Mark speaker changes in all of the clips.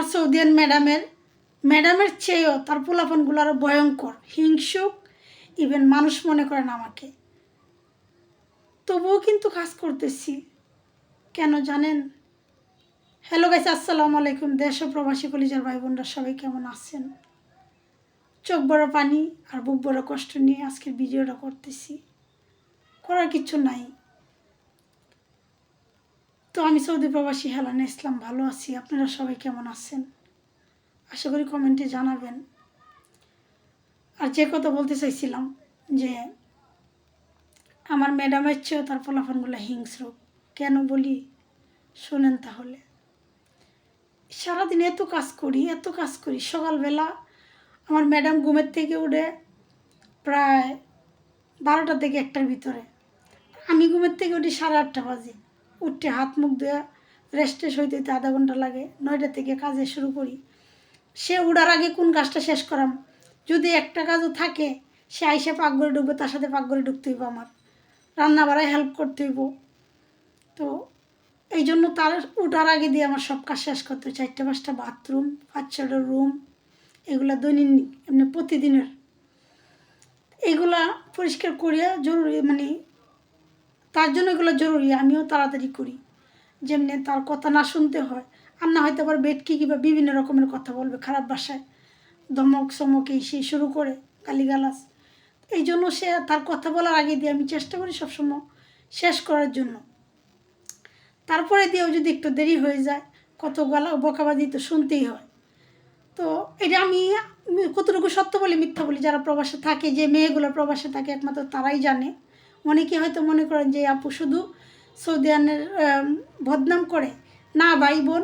Speaker 1: আমার সৌদিয়ান ম্যাডামের ম্যাডামের চেয়েও তার পোলাপনগুলো আরও ভয়ঙ্কর, হিংসুক ইভেন মানুষ মনে করেন আমাকে। তবুও কিন্তু কাজ করতেছি। কেন জানেন? হ্যালো গাইস আসসালামু আলাইকুম। দেশ ও প্রবাসী কলিজার ভাই বোনরা সবাই কেমন আছেন? চোখ বড় পানি আর বুক বড় কষ্ট নিয়ে আজকের ভিডিওটা করতেছি। করার কিছু নাই। তো আমি সৌদি প্রবাসী হেলানা ইসলাম, ভালো আছি। আপনারা সবাই কেমন আছেন? আশা করি কমেন্টে জানাবেন। আর যে কথা বলতে চাইছিলাম যে, আমার ম্যাডামের চেয়েও তার ফলাফলগুলো হিংস্র কেন বলি? শোনেন তাহলে। সারাদিন এত কাজ করি, এত কাজ করি। সকালবেলা আমার ম্যাডাম ঘুমের থেকে উঠে প্রায় বারোটা থেকে একটার ভিতরে। আমি ঘুমের থেকে উঠি সাড়ে আটটা বাজে। উঠতে হাত মুখ ধুয়ে রেস্টে সইতে হইতে আধা ঘণ্টা লাগে। নয়টা থেকে কাজে শুরু করি। সে উড়ার আগে কোন কাজটা শেষ করাম? যদি একটা কাজও থাকে, সে আইসে পাকঘরে ঢুকবে, তার সাথে পাকঘরে ঢুকতে হইব আমার। রান্না বাড়ায় হেল্প করতে হইব। তো এই জন্য তার উঠার আগে দিয়ে আমার সব কাজ শেষ করতে হয় চারটে, পাঁচটা বাথরুম ছটা রুম এগুলো দৈনন্দিন, এমনি প্রতিদিনের। এগুলা পরিষ্কার করিয়া জরুরি মানে তার জন্য এগুলো জরুরি, আমিও তাড়াতাড়ি করি। যেমনি তার কথা না শুনতে হয়, আর না হয়তো আবার বেটকি কিংবা বিভিন্ন রকমের কথা বলবে খারাপ ভাষায়। ধমক এই সেই শুরু করে গালিগালাজ। এই জন্য সে তার কথা বলার আগে দিয়ে আমি চেষ্টা করি সবসময় শেষ করার জন্য। তারপরে দিয়েও যদি একটু দেরি হয়ে যায়, কত গলা বকাবাজি তো শুনতেই হয়। তো এটা আমি কতটুকু সত্য বলি, মিথ্যা বলি, যারা প্রবাসে থাকে, যে মেয়েগুলো প্রবাসে থাকে, একমাত্র তারাই জানে। অনেকে হয়তো মনে করেন যে আপু শুধু সৌদি আনের বদনাম করে। না ভাই বোন,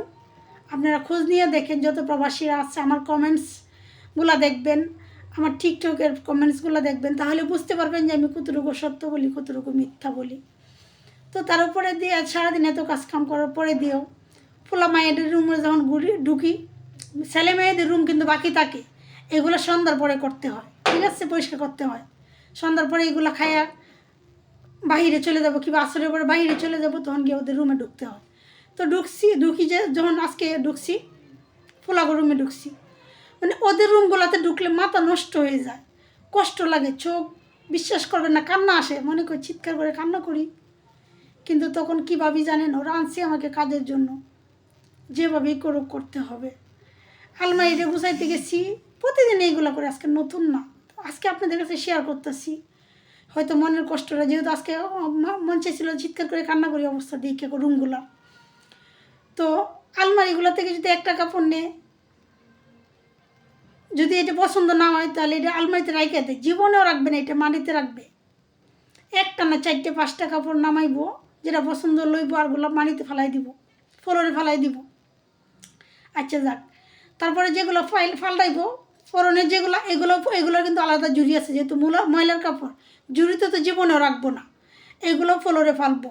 Speaker 1: আপনারা খোঁজ নিয়ে দেখেন, যত প্রবাসীরা আছে, আমার কমেন্টসগুলো দেখবেন, আমার টিকটকের কমেন্টসগুলো দেখবেন, তাহলে বুঝতে পারবেন যে আমি কতটুকু সত্য বলি, কতটুকু মিথ্যা বলি। তো তার উপরে দিয়ে সারাদিন এত কাজ কাম করার পরে দিয়েও ফুলা মায়েদের রুমে যখন ঘুরি, ঢুকি, ছেলে মেয়েদের রুম কিন্তু বাকি থাকে। এগুলো সন্ধ্যার পরে করতে হয়, ঠিক আছে? পরিষ্কার করতে হয়। সন্ধ্যার পরে এগুলো খাইয়া বাইরে চলে যাব কিংবা আসরের পরে বাইরে চলে যাব, তখন গিয়ে ওদের রুমে ঢুকতে হয় তো ঢুকছি, ঢুকি যে যখন আজকে ঢুকছি ফোলাগো রুমে ঢুকছি মানে ওদের রুমগুলোতে ঢুকলে মাথা নষ্ট হয়ে যায়। কষ্ট লাগে, চোখ বিশ্বাস করবে না, কান্না আসে, মনে করি চিৎকার করে কান্না করি। কিন্তু তখন কী ভাবি জানেন, ওরা আনছে আমাকে কাজের জন্য। যেভাবেই করুক, করতে হবে। আলমারিতে গুছাইতে গেছি, প্রতিদিন এইগুলো করে, আজকে নতুন না। আজকে আপনাদের কাছে শেয়ার করতেছি। হয়তো মনের কষ্টটা, যেহেতু আজকে মন চাইছিল চিৎকার করে কান্না করি অবস্থা দেখে রুমগুলো। তো আলমারিগুলো থেকে যদি একটা কাপড় নেয় যদি এটা পছন্দ না হয়, তাহলে এটা আলমারিতে রাখে দেয় জীবনেও রাখবে না, এটা মাটিতে রাখবে। একটা না চারটে পাঁচটা কাপড় নামাইবো, যেটা পছন্দ লইব আরগুলো মাটিতে ফেলাই দিব, ফ্লোরে ফেলাই দিব। আচ্ছা যাক, তারপরে যেগুলো ফাইল ফাল্টাইবো পরনের যেগুলো, এগুলো এগুলোর কিন্তু আলাদা জুড়ি আছে, যেহেতু মূলা ময়লার কাপড়। জুড়িতে তো জীবনেও রাখব না। এগুলো ফ্লোরে ফালবো।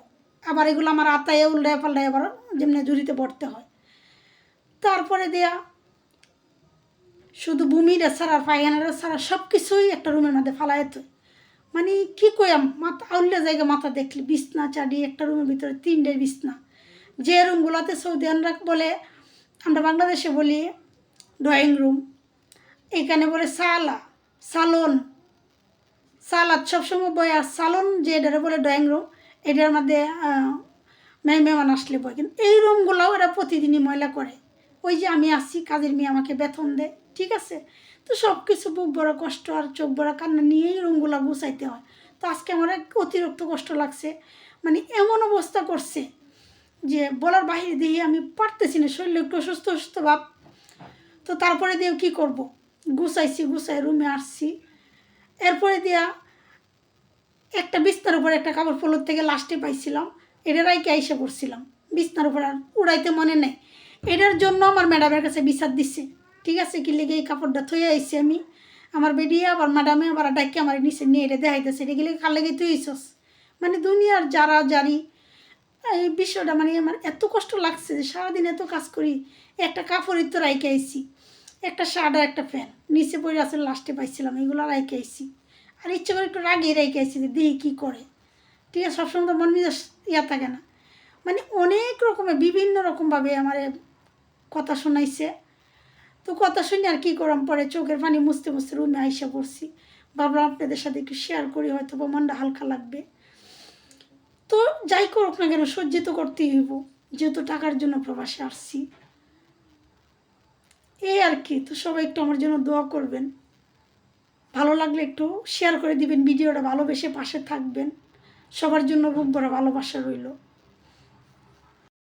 Speaker 1: আবার এগুলো আমার আতায় উল্টায় পাল্টায় আবার যেমনি জুড়িতে পড়তে হয়। তারপরে দেয়া, শুধু বুমিটা ছাড়া পায়খানাটা ছাড়া সব কিছুই একটা রুমের মধ্যে ফালাই তো মানে কী কইয়াম, মাথা আউল্লা জায়গা মাথা দেখলি বিছনা চাডি, একটা রুমের ভিতরে তিনটে বিছনা। যে রুমগুলোতে সৌদি আনরা বলে, আমরা বাংলাদেশে বলি ড্রয়িং রুম এখানে বলে সালা, সালন। সালাদ সবসময় বই আর সালন যে এটারে বলে ড্রয়িং রুম, এটার মধ্যে মেহমান আসলে বই কিন্তু এই রুমগুলোও এরা প্রতিদিনই ময়লা করে। ওই যে আমি আসছি, কাজের মেয়ে আমাকে বেতন দেয়, ঠিক আছে? তো সব কিছু বুক বড় কষ্ট আর চোখ বড় কান্না নিয়েই রুমগুলো গুছাইতে হয়। তো আজকে আমার অতিরিক্ত কষ্ট লাগছে। মানে এমন অবস্থা করছে যে বলার বাইরে দিয়ে আমি পারতেছি না শরীরে একটু অসুস্থ অসুস্থ ভাব। তো তারপরে দিয়ে কি করব? গুছাইছি, গুছাই রুমে আসছি। এরপরে দিয়া একটা বিছনার উপরে একটা কাপড় ফলোর থেকে লাস্টে পাইছিলাম। এটা রাইকে আইসে পড়ছিলাম। বিছনার উপর আর উড়াইতে মনে নেই। এটার জন্য আমার ম্যাডামের কাছে বিচার দিচ্ছে ঠিক আছে, কি লেগে এই কাপড়টা থয়ে আইছি আমি। আমার বেডিয়ে আবার ম্যাডামে আবার ডাকি আমার নিচে নিয়ে এটা দেখাইতেছে। এটা গেলে কার লেগে তুই মানে দুনিয়ার যারা জারি, এই বিষয়টা মানে আমার এত কষ্ট লাগছে যে সারাদিন এত কাজ করি, একটা কাপড়ই তো রাইকে আইছি। একটা শার্ট আর একটা প্যান্ট। নিচে পড়ে আসলে লাস্টে পাইছিলাম, এগুলো রাইকে আইছি। আর ইচ্ছে করে একটু রাগিয়ে রেখে আইছি যে দেখি কী করে। ঠিক আছে, সবসময় তো মন মেজাজ ইয়া থাকে না। মানে অনেক রকমের, বিভিন্ন রকমভাবে আমার কথা শোনাইছে। তো কথা শুনে আর কি করলাম পরে চোখের পানি মুছতে মুছতে রুমে আইসা পড়ছি। ভাবলাম আপনাদের সাথে একটু শেয়ার করি হয়তো বা মনটা হালকা লাগবে। তো যাই করুক না কেন সজ্জিত করতেই হইব। যেহেতু টাকার জন্য প্রবাসে আসছি। এই আর কি, তো সবাই একটু আমার জন্য দোয়া করবেন। ভালো লাগলে একটু শেয়ার করে দিবেন, ভিডিওটা ভালোবেসে পাশে থাকবেন। সবার জন্য বুক ভরা ভালোবাসা রইল।